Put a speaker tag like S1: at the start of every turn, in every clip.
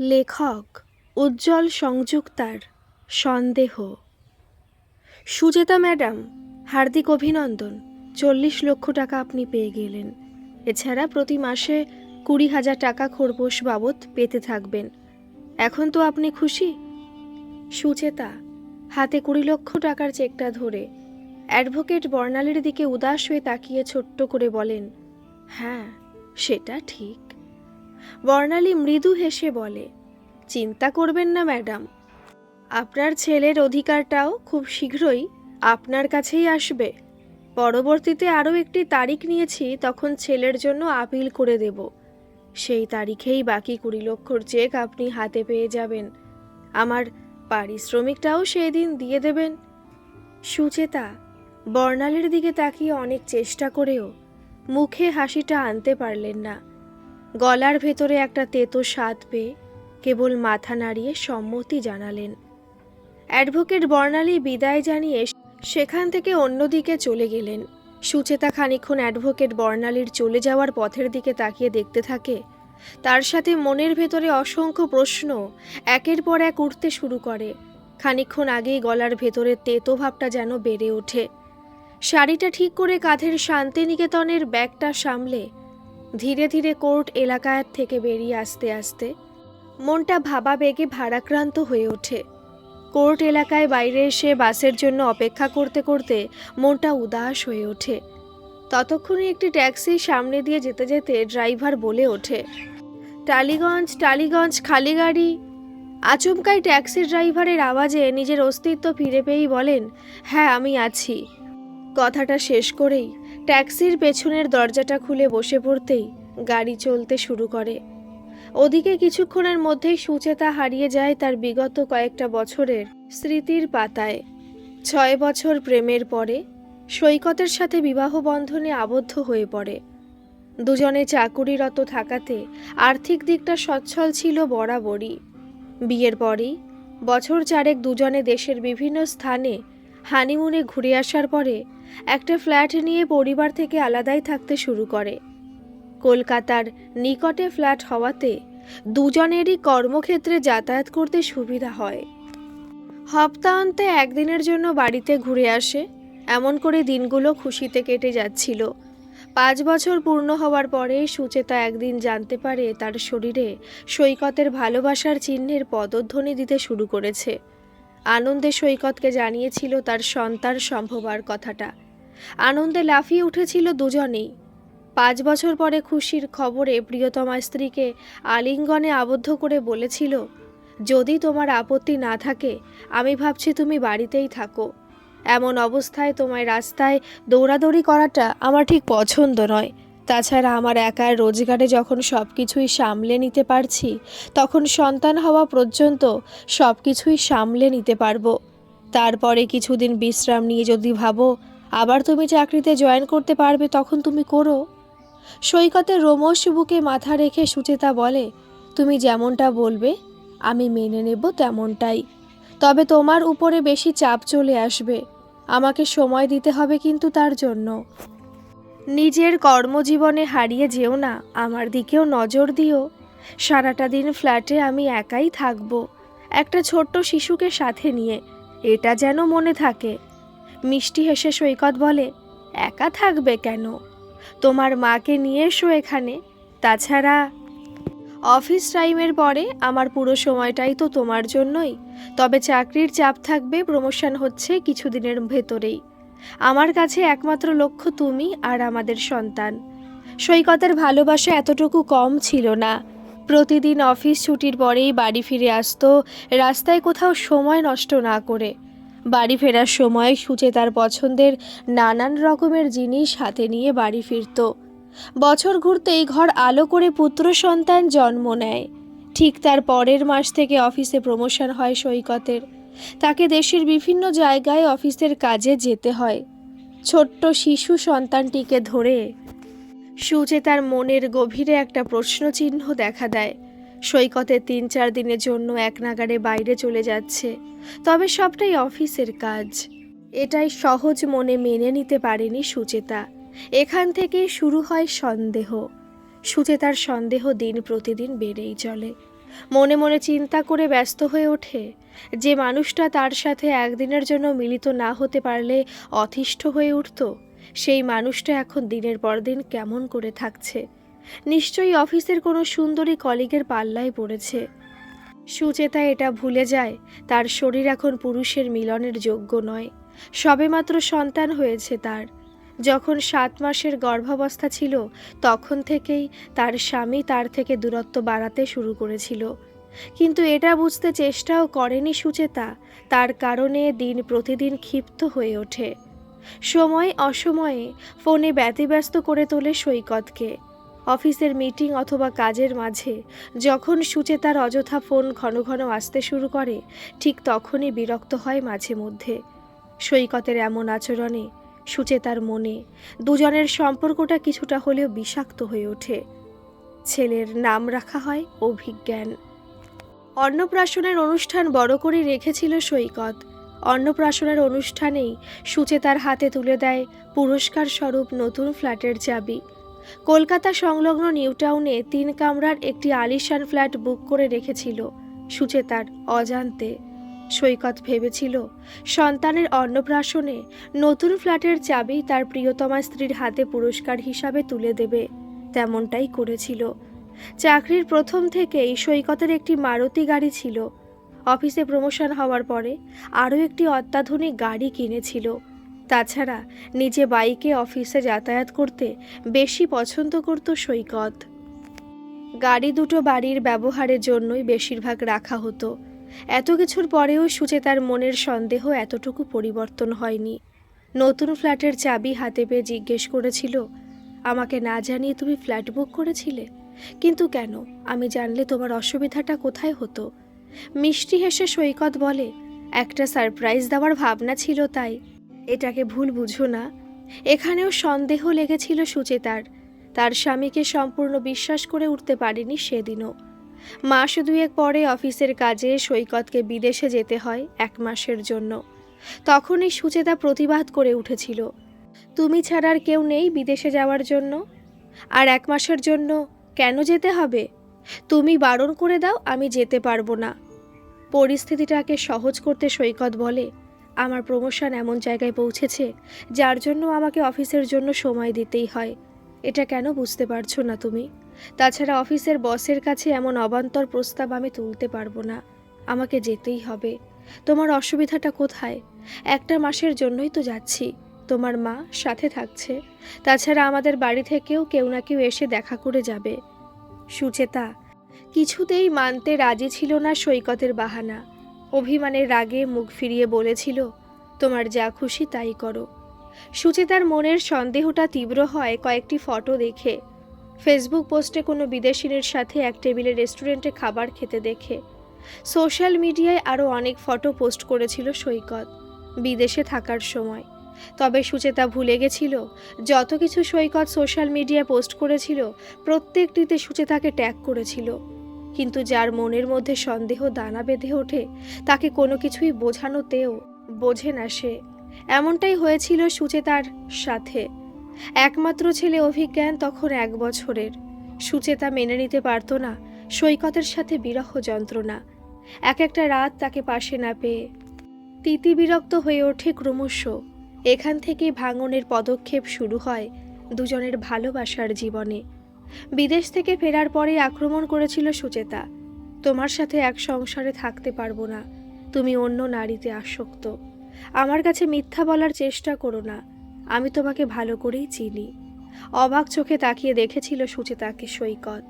S1: লেখক উজ্জ্বল সংযুক্তার সন্দেহ। সুজেতা ম্যাডাম, হার্দিক অভিনন্দন। চল্লিশ লক্ষ টাকা আপনি পেয়ে গেলেন। এছাড়া প্রতি মাসে কুড়ি হাজার টাকা খরগোশ বাবদ পেতে থাকবেন। এখন তো আপনি খুশি? সুচেতা হাতে কুড়ি লক্ষ টাকার চেকটা ধরে অ্যাডভোকেট বর্ণালীর দিকে উদাস হয়ে তাকিয়ে ছোট্ট করে বলেন হ্যাঁ সেটা ঠিক। বর্ণালী মৃদু হেসে বলে, চিন্তা করবেন না, ম্যাডাম। আপনার ছেলের অধিকারটাও খুব শীঘ্রই আপনার কাছেই আসবে। পরবর্তীতে আরও একটি তারিখ নিয়েছি, তখন ছেলের জন্য আপিল করে দেব। সেই তারিখেই বাকি কুড়ি লক্ষর চেক আপনি হাতে পেয়ে যাবেন। আমার পারিশ্রমিকটাও সেই দিন দিয়ে দেবেন। সুচেতা বর্ণালীর দিকে তাকিয়ে অনেক চেষ্টা করেও মুখে হাসিটা আনতে পারলেন না। গলার ভেতরে একটা তেতো স্বাদ পেয়ে কেবল মাথা নাড়িয়ে সম্মতি জানালেন। অ্যাডভোকেট বর্ণালী বিদায় জানিয়ে সেখান থেকে অন্যদিকে চলে গেলেন। সুচেতা খানিকক্ষণ অ্যাডভোকেট বর্ণালীর চলে যাওয়ার পথের দিকে তাকিয়ে দেখতে থাকে। তার সাথে মনের ভেতরে অসংখ্য প্রশ্ন একের পর এক উঠতে শুরু করে। খানিকক্ষণ আগেই গলার ভেতরে তেতো ভাবটা যেন বেড়ে ওঠে। শাড়িটা ঠিক করে কাঁধের শান্তিনিকেতনের ব্যাগটা সামলে ধীরে ধীরে কোর্ট এলাকার থেকে বেরিয়ে আসতে আসতে মনটা ভাবা বেগে ভারাক্রান্ত হয়ে ওঠে। কোর্ট এলাকায় বাইরে এসে বাসের জন্য অপেক্ষা করতে করতে মনটা উদাস হয়ে ওঠে। ততক্ষণে একটি ট্যাক্সি সামনে দিয়ে যেতে যেতে ড্রাইভার বলে ওঠে, টালিগঞ্জ টালিগঞ্জ, খালি গাড়ি। আচমকাই ট্যাক্সি ড্রাইভারের আওয়াজে নিজের অস্তিত্ব ফিরে পেয়েই বলেন হ্যাঁ আমি আছি। কথাটা শেষ করেই ট্যাক্সির পেছনের দরজাটা খুলে বসে পড়তেই গাড়ি চলতে শুরু করে। ওদিকে কিছুক্ষণের মধ্যেই সুচেতা হারিয়ে যায় তার বিগত কয়েকটা বছরের স্মৃতির পাতায়। ছয় বছর প্রেমের পরে সৈকতের সাথে বিবাহ বন্ধনে আবদ্ধ হয়ে পড়ে। দুজনে চাকুরিরত থাকাতে আর্থিক দিকটা সচ্ছল ছিল বরাবরই। বিয়ের পরেই বছর চারেক দুজনে দেশের বিভিন্ন স্থানে হানিমুনে ঘুরে আসার পরে একটা ফ্ল্যাট নিয়ে পরিবার থেকে আলাদাই থাকতে শুরু করে। কলকাতার নিকটে ফ্ল্যাট হওয়াতে দুজনেরই কর্মক্ষেত্রে যাতায়াত করতে সুবিধা হয়। হপ্তাহান্তে একদিনের জন্য বাড়িতে ঘুরে আসে, এমন করে দিনগুলো খুশিতে কেটে যাচ্ছিল। পাঁচ বছর পূর্ণ হওয়ার পরে সুচেতা একদিন জানতে পারে তার শরীরে সৈকতের ভালোবাসার চিহ্নের পদধ্বনি দিতে শুরু করেছে। আনন্দে সৈকতকে জানিয়েছিল তার সন্তান সম্ভবার কথাটা। আনন্দে লাফিয়ে উঠেছিল দুজনেই। পাঁচ বছর পরে খুশির খবরে প্রিয়তমা স্ত্রীকে আলিঙ্গনে আবদ্ধ করে বলেছিল, যদি তোমার আপত্তি না থাকে, আমি ভাবছি তুমি বাড়িতেই থাকো। এমন অবস্থায় তোমায় রাস্তায় দৌড়াদৌড়ি করাটা আমার ঠিক পছন্দ নয়। তাছাড়া আমার একার রোজগারে যখন সব কিছুই সামলে নিতে পারছি, তখন সন্তান হওয়া পর্যন্ত সব কিছুই সামলে নিতে পারব। তারপরে কিছুদিন বিশ্রাম নিয়ে যদি ভাবো, আবার তুমি চাকরিতে জয়েন করতে পারবে, তখন তুমি করো। সৈকতে রোমশ বুকে মাথা রেখে সুচেতা বলে, তুমি যেমনটা বলবে, আমি মেনে নেব তেমনটাই। তবে তোমার উপরে বেশি চাপ চলে আসবে। আমাকে সময় দিতে হবে কিন্তু তার জন্য। নিজের কর্মজীবনে হারিয়ে যেও না, আমার দিকেও নজর দিও। সারাটা দিন ফ্ল্যাটে আমি একাই থাকব, একটা ছোট্ট শিশুকে সাথে নিয়ে, এটা যেন মনে থাকে। মিষ্টি হেসে সৈকত বলে, একা থাকবে কেন? তোমার মাকে নিয়ে এসো এখানে। তাছাড়া, অফিস টাইমের পরে আমার পুরো সময়টাই তো তোমার জন্যই, তবে চাকরির চাপ থাকবে, প্রমোশন হচ্ছে কিছুদিনের ভেতরেই। আমার কাছে একমাত্র লক্ষ্য তুমি আর আমাদের সন্তান। সৈকতের ভালোবাসা এতটুকু কম ছিল না। প্রতিদিন অফিস ছুটির পরেই বাড়ি ফিরে আসতো, রাস্তায় কোথাও সময় নষ্ট না করে। বাড়ি ফেরার সময় সুচেতার পছন্দের নানান রকমের জিনিস হাতে নিয়ে বাড়ি ফিরত। বছর ঘুরতেই ঘর আলো করে পুত্র সন্তান জন্ম নেয়। ঠিক তার পরের মাস থেকে অফিসে প্রমোশন হয় সৈকতের। তাকে দেশের বিভিন্ন জায়গায় অফিসের কাজে যেতে হয়। ছোট্ট শিশু সন্তানটিকে ধরে সুচেতার মনের গভীরে একটা প্রশ্নচিহ্ন দেখা দেয়। সৈকতের তিন চার দিনের জন্য এক নাগারে বাইরে চলে যাচ্ছে। তবে সবটাই অফিসের কাজ। এটাই সহজ মনে মেনে নিতে পারেনি সুচেতা। এখান থেকে শুরু হয় সন্দেহ। সুচেতার সন্দেহ দিন প্রতিদিন বেড়েই চলে। মনে মনে চিন্তা করে ব্যস্ত হয়ে ওঠে। যে মানুষটা তার সাথে একদিনের জন্য মিলিত না হতে পারলে অতিষ্ঠ হয়ে উঠত, সেই মানুষটা এখন দিনের পর দিন কেমন করে থাকছে। নিশ্চয়ই অফিসের কোনো সুন্দরী কলিগের পাল্লায় পড়েছে। সুচেতা এটা ভুলে যায়, তার শরীর এখন পুরুষের মিলনের যোগ্য নয়। সবেমাত্র সন্তান হয়েছে তার। যখন সাত মাসের গর্ভাবস্থা ছিল, তখন থেকেই তার স্বামী তার থেকে দূরত্ব বাড়াতে শুরু করেছিল। কিন্তু এটা বুঝতে চেষ্টাও করেনি সুচেতা, তার কারণে দিন প্রতিদিন ক্ষিপ্ত হয়ে ওঠে। সময় অসময়ে ফোনে ব্যতিব্যস্ত করে তোলে সৈকতকে। অফিসের মিটিং অথবা কাজের মাঝে যখন সুচেতার অযথা ফোন ঘন ঘন আসতে শুরু করে, ঠিক তখনই বিরক্ত হয় মাঝে মধ্যে। সৈকতের এমন আচরণে সুচেতার মনে, দুজনের সম্পর্কটা কিছুটা হলেও বিষাক্ত হয়ে ওঠে। ছেলের নাম রাখা হয় অভিজ্ঞান। অন্নপ্রাশনের অনুষ্ঠান বড় করে রেখেছিল সৈকত। অন্নপ্রাশনের অনুষ্ঠানেই সুচেতার হাতে তুলে দেয় পুরস্কার স্বরূপ নতুন ফ্ল্যাটের চাবি। কলকাতা সংলগ্ন নিউটাউনে তিন কামরার একটি আলিশান ফ্ল্যাট বুক করে রেখেছিল সুচেতার অজান্তে। সৈকত ভেবেছিল, সন্তানের অন্নপ্রাশনে নতুন ফ্ল্যাটের চাবি তার প্রিয়তমা স্ত্রীর হাতে পুরস্কার হিসাবে তুলে দেবে, তেমনটাই করেছিল। চাকরির প্রথম থেকেই সৈকতের একটি মারুতি গাড়ি ছিল। অফিসে প্রমোশন হওয়ার পরে আরও একটি অত্যাধুনিক গাড়ি কিনেছিল। তাছাড়া নিজে বাইকে অফিসে যাতায়াত করতে বেশি পছন্দ করত সৈকত। গাড়ি দুটো বাড়ির ব্যবহারের জন্যই বেশিরভাগ রাখা হতো। এত কিছুর পরেও সুচেতার মনের সন্দেহ এতটুকু পরিবর্তন হয়নি। নতুন ফ্ল্যাটের চাবি হাতে পেয়ে জিজ্ঞেস করেছিল, আমাকে না জানিয়ে তুমি ফ্ল্যাট বুক করেছিলে? কিন্তু কেন? আমি জানলে তোমার অসুবিধাটা কোথায় হতো? মিষ্টি হেসে সৈকত বলে, একটা সারপ্রাইজ দেওয়ার ভাবনা ছিল তাই। এটাকে ভুল বুঝো না। এখানেও সন্দেহ লেগেছিল সুচেতার। তার স্বামীকে সম্পূর্ণ বিশ্বাস করে উঠতে পারেনি সেদিনও। মাস দুয়েক পরে অফিসের কাজে সৈকতকে বিদেশে যেতে হয় এক মাসের জন্য। তখনই সুচেতা প্রতিবাদ করে উঠেছিল, তুমি ছাড়ার কেউ নেই বিদেশে যাওয়ার জন্য? আর এক মাসের জন্য কেন যেতে হবে? তুমি বারণ করে দাও, আমি যেতে পারব না। পরিস্থিতিটাকে সহজ করতে সৈকত বলে, আমার প্রমোশন এমন জায়গায় পৌঁছেছে, যার জন্য আমাকে অফিসের জন্য সময় দিতেই হয়। এটা কেন বুঝতে পারছ না তুমি? তাছাড়া অফিসের বসের কাছে এমন অবান্তর প্রস্তাব আমি তুলতে পারব না। আমাকে যেতেই হবে। তোমার অসুবিধাটা কোথায়? একটা মাসের জন্যই তো যাচ্ছি। তোমার মা সাথে থাকছে। তাছাড়া আমাদের বাড়ি থেকেও কেউ না কেউ এসে দেখা করে যাবে। সুচেতা, কিছুতেই মানতে রাজি ছিল না সৈকতের বাহানা। অভিমানের রাগে মুখ ফিরিয়ে বলেছিল, তোমার যা খুশি তাই করো। সুচেতার মনের সন্দেহটা তীব্র হয় কয়েকটি ফটো দেখে। ফেসবুক পোস্টে কোনো বিদেশিনীর সাথে এক টেবিলে রেস্টুরেন্টে খাবার খেতে দেখে। সোশ্যাল মিডিয়ায় আরও অনেক ফটো পোস্ট করেছিল সৈকত, বিদেশে থাকার সময়। তবে সুচেতা ভুলে গেছিল, যত কিছু সৈকত সোশ্যাল মিডিয়ায় পোস্ট করেছিল, প্রত্যেকটিতে সুচেতাকে ট্যাগ করেছিল। কিন্তু যার মনের মধ্যে সন্দেহ, দানা বেঁধে ওঠে, তাকে কোনো কিছুই বোঝানোতেও বোঝে না সে। এমনটাই হয়েছিল সুচেতার সাথে। একমাত্র ছেলে অভিজ্ঞান তখন এক বছরের। সুচেতা মেনে নিতে পারত না, সৈকতের সাথে বিরহ যন্ত্রণা। এক একটা রাত তাকে পাশে না পেয়ে তিতি বিরক্ত হয়ে ওঠে ক্রমশ। এখান থেকেই ভাঙনের পদক্ষেপ শুরু হয় দুজনের ভালোবাসার জীবনে। বিদেশ থেকে ফেরার পরে আক্রমণ করেছিল সুচেতা। তোমার সাথে এক সংসারে থাকতে পারব না, তুমি অন্য নারীতে আসক্ত। আমার কাছে মিথ্যা বলার চেষ্টা করো না আমি তোমাকে ভালো করেই চিনি। অবাক চোখে তাকিয়ে দেখেছিল সুচেতাকে সৈকত।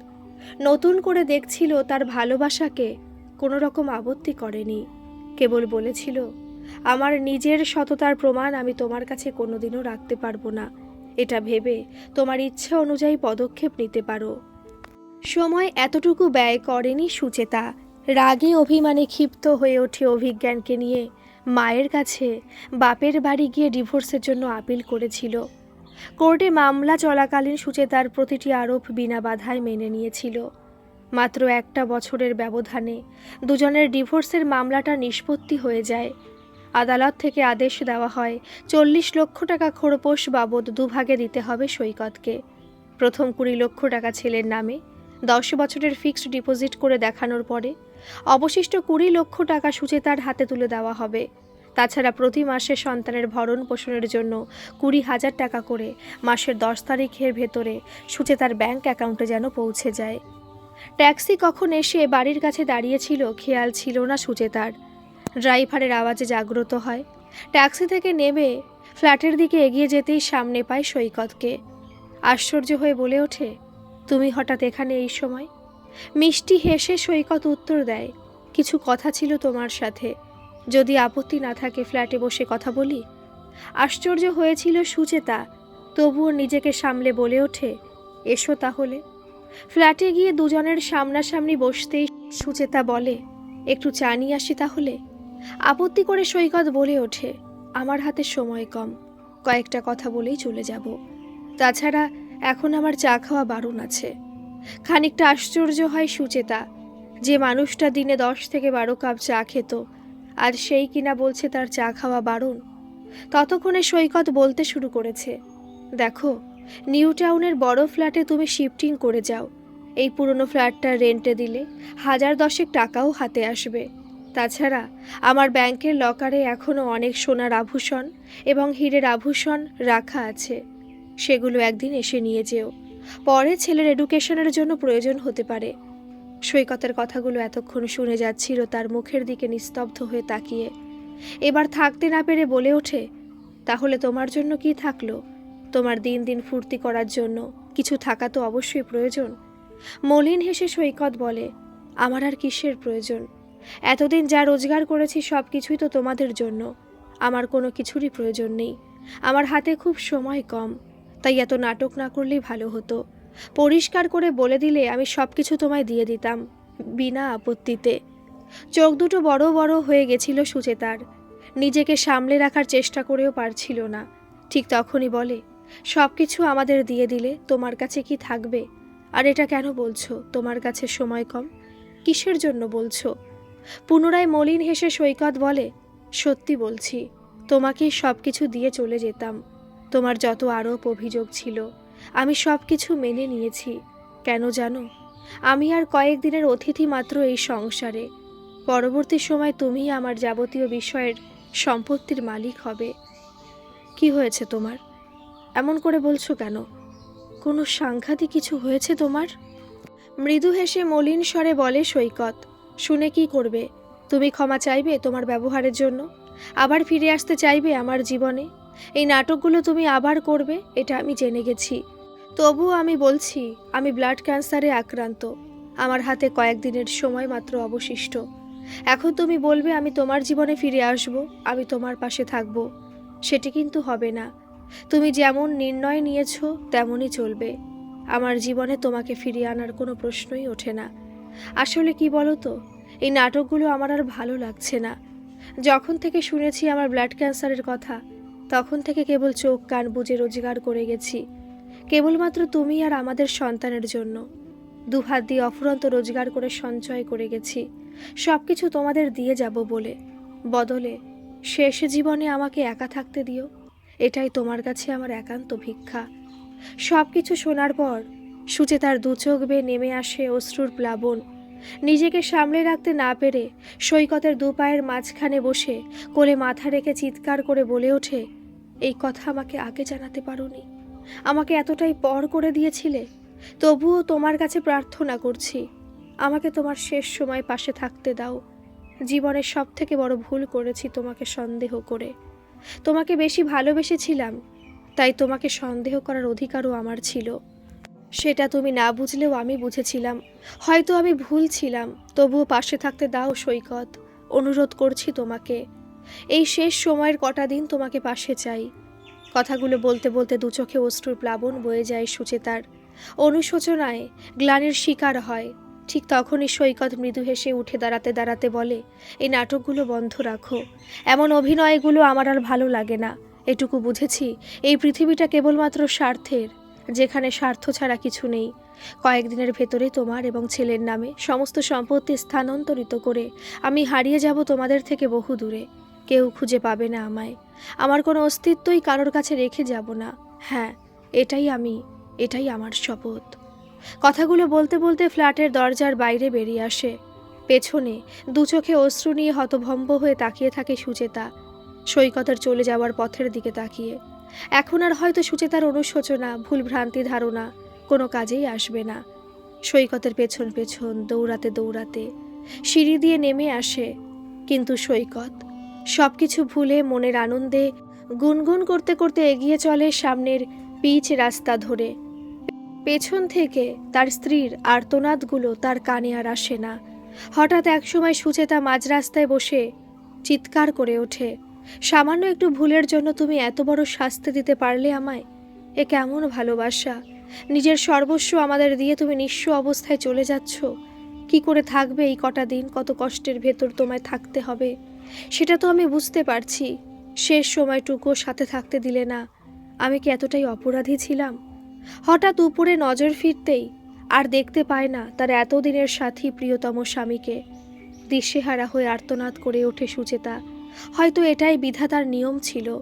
S1: নতুন করে দেখছিল তার ভালোবাসাকে কোনো রকম আপত্তি করেনি। কেবল বলেছিল, আমার নিজের সততার প্রমাণ আমি তোমার কাছে কোনোদিনও রাখতে পারব না। এটা ভেবে তোমার ইচ্ছা অনুযায়ী পদক্ষেপ নিতে পারো সময় এতটুকু ব্যয় করেনি সুচেতা। রাগে অভিমানে ক্ষিপ্ত হয়ে ওঠে অভিজ্ঞানকে নিয়ে। মায়ের কাছে বাপের বাড়ি গিয়ে ডিভোর্সের জন্য আপিল করেছিল। কোর্টে মামলা চলাকালীন সুচেতার প্রতিটি আরোপ বিনা বাধায় মেনে নিয়েছিল। মাত্র একটা বছরের ব্যবধানে দুজনের ডিভোর্সের মামলাটা নিষ্পত্তি হয়ে যায়। আদালত থেকে আদেশ দেওয়া হয়, চল্লিশ লক্ষ টাকা খোরপোশ বাবদ দুভাগে দিতে হবে সৈকতকে। প্রথম কুড়ি লক্ষ টাকা ছেলের নামে, দশ বছরের ফিক্সড ডিপোজিট করে দেখানোর পরে অবশিষ্ট কুড়ি লক্ষ টাকা সুচেতার হাতে তুলে দেওয়া হবে। তাছাড়া প্রতি মাসে সন্তানের ভরণ পোষণের জন্য কুড়ি হাজার টাকা করে মাসের দশ তারিখের ভেতরে সুচেতার ব্যাংক অ্যাকাউন্টে যেন পৌঁছে যায়। ট্যাক্সি কখন এসে বাড়ির কাছে দাঁড়িয়েছিল খেয়াল ছিল না সুচেতার ড্রাইভারের আওয়াজে জাগ্রত হয়। ট্যাক্সি থেকে নেমে ফ্ল্যাটের দিকে এগিয়ে যেতেই সামনে পায় সৈকতকে। আশ্চর্য হয়ে বলে ওঠে, তুমি হঠাৎ এখানে এই সময়? মিষ্টি হেসে সৈকত উত্তর দেয়, কিছু কথা ছিল তোমার সাথে। যদি আপত্তি না থাকে ফ্ল্যাটে বসে কথা বলি? আশ্চর্য হয়েছিল সুচেতা, তবুও নিজেকে সামলে বলে ওঠে, এসো তাহলে। ফ্ল্যাটে গিয়ে দুজনের সামনাসামনি বসতেই সুচেতা বলে, একটু চা নিয়ে আসি তাহলে? আপত্তি করে সৈকত বলে ওঠে, আমার হাতে সময় কম, কয়েকটা কথা বলেই চলে যাব। তাছাড়া এখন আমার চা খাওয়া বারণ আছে। খানিকটা আশ্চর্য হয় সুচেতা। যে মানুষটা দিনে দশ থেকে বারো কাপ চা খেত, আর সেই কিনা বলছে তার চা খাওয়া বারণ। ততক্ষণে সৈকত বলতে শুরু করেছে, দেখো, নিউ টাউনের বড় ফ্ল্যাটে তুমি শিফটিং করে যাও। এই পুরনো ফ্ল্যাটটা রেন্টে দিলে হাজার দশেক টাকাও হাতে আসবে। তাছাড়া, আমার ব্যাংকের লকারে এখনও অনেক সোনার আভূষণ এবং হীরের আভূষণ রাখা আছে। সেগুলো একদিন এসে নিয়ে যেও। পরে ছেলের এডুকেশনের জন্য প্রয়োজন হতে পারে। সৈকতের কথাগুলো এতক্ষণ শুনে যাচ্ছিল তার মুখের দিকে নিস্তব্ধ হয়ে তাকিয়ে। এবার থাকতে না পেরে বলে ওঠে, তাহলে তোমার জন্য কি থাকল? তোমার দিন দিন ফুর্তি করার জন্য কিছু থাকা তো অবশ্যই প্রয়োজন। মলিন হেসে সৈকত বলে, আমার আর কিসের প্রয়োজন? এতদিন যা রোজগার করেছি সব কিছুই তো তোমাদের জন্য। আমার কোনো কিছুরই প্রয়োজন নেই। আমার হাতে খুব সময় কম। তাই এত নাটক না করলেই ভালো হতো। পরিষ্কার করে বলে দিলে আমি সব কিছু তোমায় দিয়ে দিতাম, বিনা আপত্তিতে। চোখ দুটো বড় বড় হয়ে গেছিল সুচেতার। নিজেকে সামলে রাখার চেষ্টা করেও পারছিল না। ঠিক তখনই বলে সব কিছু আমাদের দিয়ে দিলে তোমার কাছে কি থাকবে? আর এটা কেন বলছো? তোমার কাছে সময় কম? কিসের জন্য বলছো? পুনরায় মলিন হেসে সৈকত বলে, সত্যি বলছি, তোমাকেই সব কিছু দিয়ে চলে যেতাম। তোমার যত আরোপ অভিযোগ ছিল, আমি সব কিছু মেনে নিয়েছি। কেন জানো? আমি আর কয়েকদিনের অতিথি মাত্র এই সংসারে। পরবর্তী সময় তুমিই আমার যাবতীয় বিষয়ের সম্পত্তির মালিক হবে। কি হয়েছে তোমার? এমন করে বলছো কেন? কোনো সাংঘাতিক কিছু হয়েছে তোমার? মৃদু হেসে মলিন স্বরে বলে সৈকত, শুনে কি করবে? তুমি ক্ষমা চাইবে তোমার ব্যবহারের জন্য? আবার ফিরে আসতে চাইবে আমার জীবনে? এই নাটকগুলো তুমি আবার করবে, এটা আমি জেনে গেছি। তবুও আমি বলছি, আমি ব্লাড ক্যান্সারে আক্রান্ত। আমার হাতে কয়েকদিনের সময় মাত্র অবশিষ্ট। এখন তুমি বলবে, আমি তোমার জীবনে ফিরে আসব, আমি তোমার পাশে থাকব। সেটি কিন্তু হবে না। তুমি যেমন নির্ণয় নিয়েছো, তেমনই চলবে। আমার জীবনে তোমাকে ফিরিয়ে আনার কোনো প্রশ্নই ওঠে না। আসলে কি বলো তো এই নাটকগুলো আমার আর ভালো লাগছে না। যখন থেকে শুনেছি আমার ব্লাড ক্যান্সারের কথা তখন থেকে কেবল চোখ, কান বুঝে রোজগার করে গেছি। কেবলমাত্র তুমি আর আমাদের সন্তানের জন্য। দুহাত দিয়ে অফুরন্ত রোজগার করে সঞ্চয় করে গেছি। সব কিছু তোমাদের দিয়ে যাব বলে। বদলে শেষ জীবনে আমাকে একা থাকতে দিও। এটাই তোমার কাছে আমার একান্ত ভিক্ষা। সব কিছু শোনার পর সুচেতার দু চোখ বেয়ে নেমে আসে অশ্রুর প্লাবন। নিজেকে সামলে রাখতে না পেরে সৈকতের দু পায়ের মাঝখানে বসে কোলে মাথা রেখে চিৎকার করে বলে ওঠে, এই কথা আমাকে আগে জানাতে পারোনি। আমাকে এতটাই পর করে দিয়েছিলে। তবুও তোমার কাছে প্রার্থনা করছি, আমাকে তোমার শেষ সময় পাশে থাকতে দাও। জীবনের সব থেকে বড় ভুল করেছি তোমাকে সন্দেহ করে। তোমাকে বেশি ভালোবেসেছিলাম, তাই তোমাকে সন্দেহ করার অধিকারও আমার ছিল। সেটা তুমি না বুঝলেও আমি বুঝেছিলাম। হয়তো আমি ভুল ছিলাম, তবুও পাশে থাকতে দাও সৈকত, অনুরোধ করছি তোমাকে। এই শেষ সময়ের কটা দিন তোমাকে পাশে চাই। কথাগুলো বলতে বলতে দু চোখে অশ্রুর প্লাবন বয়ে যায় সুচেতার। অনুশোচনায় গ্লানির শিকার হয়। ঠিক তখনই সৈকত মৃদু হেসে উঠে দাঁড়াতে দাঁড়াতে বলে, এই নাটকগুলো বন্ধ রাখো। এমন অভিনয়গুলো আমার আর ভালো লাগে না। এটুকু বুঝেছি, এই পৃথিবীটা কেবলমাত্র স্বার্থের। যেখানে স্বার্থ ছাড়া কিছু নেই। কয়েকদিনের ভেতরে তোমার এবং ছেলের নামে সমস্ত সম্পত্তি স্থানান্তরিত করে আমি হারিয়ে যাব তোমাদের থেকে বহু দূরে। কেউ খুঁজে পাবে না আমায়। আমার কোনো অস্তিত্বই কারোর কাছে রেখে যাব না। হ্যাঁ এটাই আমি, এটাই আমার শপথ। কথাগুলো বলতে বলতে ফ্ল্যাটের দরজার বাইরে বেরিয়ে আসে। পেছনে দু চোখে অশ্রু নিয়ে হতভম্ব হয়ে তাকিয়ে থাকে সুচেতা। সৈকতের চলে যাওয়ার পথের দিকে তাকিয়ে। এখন আর হয়তো সুচেতার অনুশোচনা, ভুলভ্রান্তি ধারণা কোনো কাজেই আসবে না। সৈকতের পেছন পেছন, দৌড়াতে দৌড়াতে, সিঁড়ি দিয়ে নেমে আসে কিন্তু সৈকত। সব কিছু ভুলে, মনের আনন্দে গুনগুন করতে করতে এগিয়ে চলে সামনের পিচ রাস্তা ধরে। পেছন থেকে তার স্ত্রীর আর্তনাদগুলো তার কানে আর আসে না। হঠাৎ একসময় সুচেতা মাঝ রাস্তায় বসে চিৎকার করে ওঠে। সামান্য একটু ভুলের জন্য তুমি এত বড় শাস্তি দিতে পারলে আমায়? এ কেমন ভালোবাসা? নিজের সর্বস্ব আমাদের দিয়ে তুমি নিঃস্ব অবস্থায় চলে যাচ্ছ। কি করে থাকবে এই কটা দিন? কত কষ্টের ভেতর তোমায় থাকতে হবে। সেটা তো আমি বুঝতে পারছি। শেষ সময়টুকু সাথে থাকতে দিলে না। আমি কি এতটাই অপরাধী ছিলাম? হঠাৎ উপরে নজর ফিরতেই আর দেখতে পায় না তার এতদিনের সাথী প্রিয়তম স্বামীকে। দিশেহারা হয়ে আর্তনাদ করে ওঠে সুচেতা। হয়তো এটাই বিধাতার নিয়ম ছিল।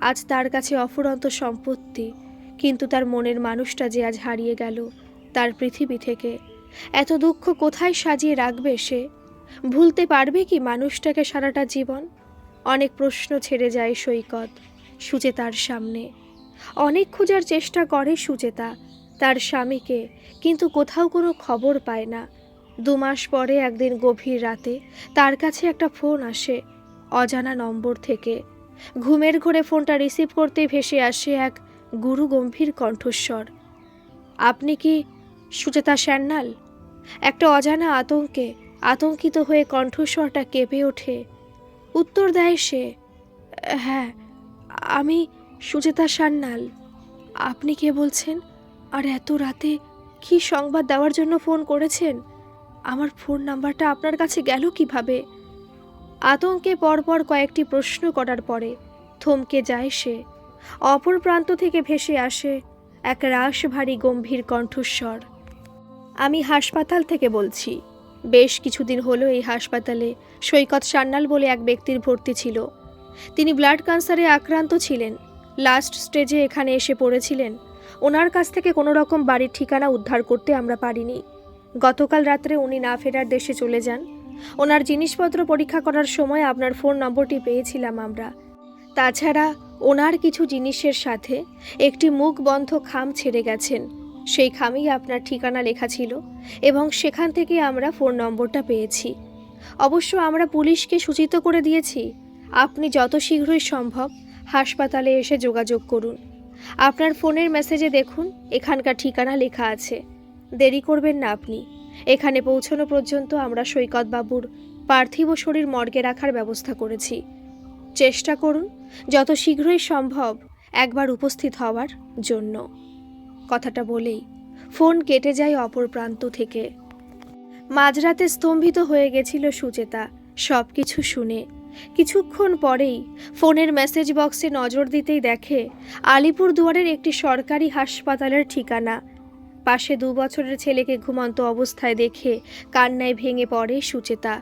S1: আজ তার কাছে অফুরন্ত সম্পত্তি। কিন্তু তার মনের মানুষটা যে আজ হারিয়ে গেল তার পৃথিবী থেকে। এত দুঃখ কোথায় সাজিয়ে রাখবে সে? ভুলতে পারবে কি মানুষটাকে সারাটা জীবন? অনেক প্রশ্ন ছেড়ে যায় সৈকত সুচেতার সামনে। অনেক খোঁজার চেষ্টা করে সুচেতা, তার স্বামীকে, কিন্তু কোথাও কোনো খবর পায় না। দু মাস পরে একদিন গভীর রাতে তার কাছে একটা ফোন আসে। অজানা নম্বর থেকে। ঘুমের ঘোরে ফোনটা রিসিভ করতে ভেসে আসে এক গুরু গম্ভীর কণ্ঠস্বর। আপনি কি সুচেতা স্যান্নাল একটা অজানা আতঙ্কে আতঙ্কিত হয়ে কণ্ঠস্বরটা কেঁপে ওঠে। উত্তর দেয় সে হ্যাঁ আমি সুচেতা সান্যাল আপনি কে বলছেন? আর এত রাতে কি সংবাদ দেওয়ার জন্য ফোন করেছেন? আমার ফোন নাম্বারটা আপনার কাছে গেল কীভাবে? আতঙ্কে পরপর কয়েকটি প্রশ্ন করার পরে থমকে যায় সে। অপর প্রান্ত থেকে ভেসে আসে এক রাশ ভারী গম্ভীর কণ্ঠস্বর। আমি হাসপাতাল থেকে বলছি। বেশ কিছুদিন হলো এই হাসপাতালে সৈকত সান্যাল বলে এক ব্যক্তির ভর্তি ছিল। তিনি ব্লাড ক্যান্সারে আক্রান্ত ছিলেন। লাস্ট স্টেজে এখানে এসে পড়েছিলেন। ওনার কাছ থেকে কোনো রকম বাড়ির ঠিকানা উদ্ধার করতে আমরা পারিনি। গতকাল রাত্রে উনি না ফেরার দেশে চলে যান। ওনার জিনিসপত্র পরীক্ষা করার সময় আপনার ফোন নম্বরটি পেয়েছিলাম আমরা। তাছাড়া ওনার কিছু জিনিসের সাথে একটি মুখ বন্ধ খাম ছেড়ে গেছেন। সেই খামেই আপনার ঠিকানা লেখা ছিল এবং সেখান থেকে আমরা ফোন নম্বরটা পেয়েছি। অবশ্য আমরা পুলিশকে সূচিত করে দিয়েছি, আপনি যত শীঘ্রই সম্ভব হাসপাতালে এসে যোগাযোগ করুন। আপনার ফোনের মেসেজে দেখুন, এখানকার ঠিকানা লেখা আছে। দেরি করবেন না আপনি। এখানে পৌঁছানো পর্যন্ত আমরা সৈকতবাবুর পার্থিব শরীর মর্গে রাখার ব্যবস্থা করেছি। চেষ্টা করুন, যত শীঘ্রই সম্ভব একবার উপস্থিত হওয়ার জন্য। কথাটা বলেই ফোন কেটে যায় অপর প্রান্ত থেকে। মাঝরাতে স্তম্ভিত হয়ে গেছিল সুচেতা। সব কিছু শুনে কিছুক্ষণ পরেই ফোনের মেসেজ বক্সে নজর দিতেই দেখে আলিপুর দুয়ারের একটি সরকারি হাসপাতালের ঠিকানা পাশে দু বছরের ছেলেকে ঘুমন্ত অবস্থায় দেখে কান্নায় ভেঙে পড়ে সুচেতা।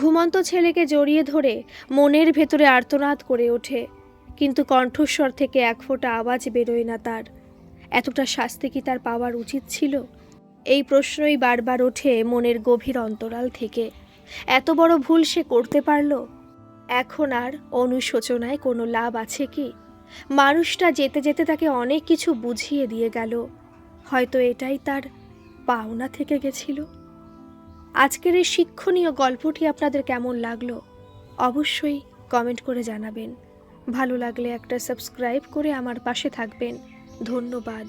S1: ঘুমন্ত ছেলেকে জড়িয়ে ধরে মনের ভেতরে আর্তনাদ করে ওঠে, কিন্তু কণ্ঠস্বর থেকে এক ফোঁটা আওয়াজ বেরোয় না তার। এতটা শাস্তি কি তার পাওয়ার উচিত ছিল? এই প্রশ্নই বারবার ওঠে মনের গভীর অন্তরাল থেকে। এত বড় ভুল সে করতে পারল? এখন আর অনুশোচনায় কোনো লাভ আছে কি? মানুষটা যেতে যেতে তাকে অনেক কিছু বুঝিয়ে দিয়ে গেল। হয়তো এটাই তার পাওনা থেকে গেছিল। আজকের এই শিক্ষণীয় গল্পটি আপনাদের কেমন লাগল অবশ্যই কমেন্ট করে জানাবেন। ভালো লাগলে একটা সাবস্ক্রাইব করে আমার পাশে থাকবেন। ধন্যবাদ।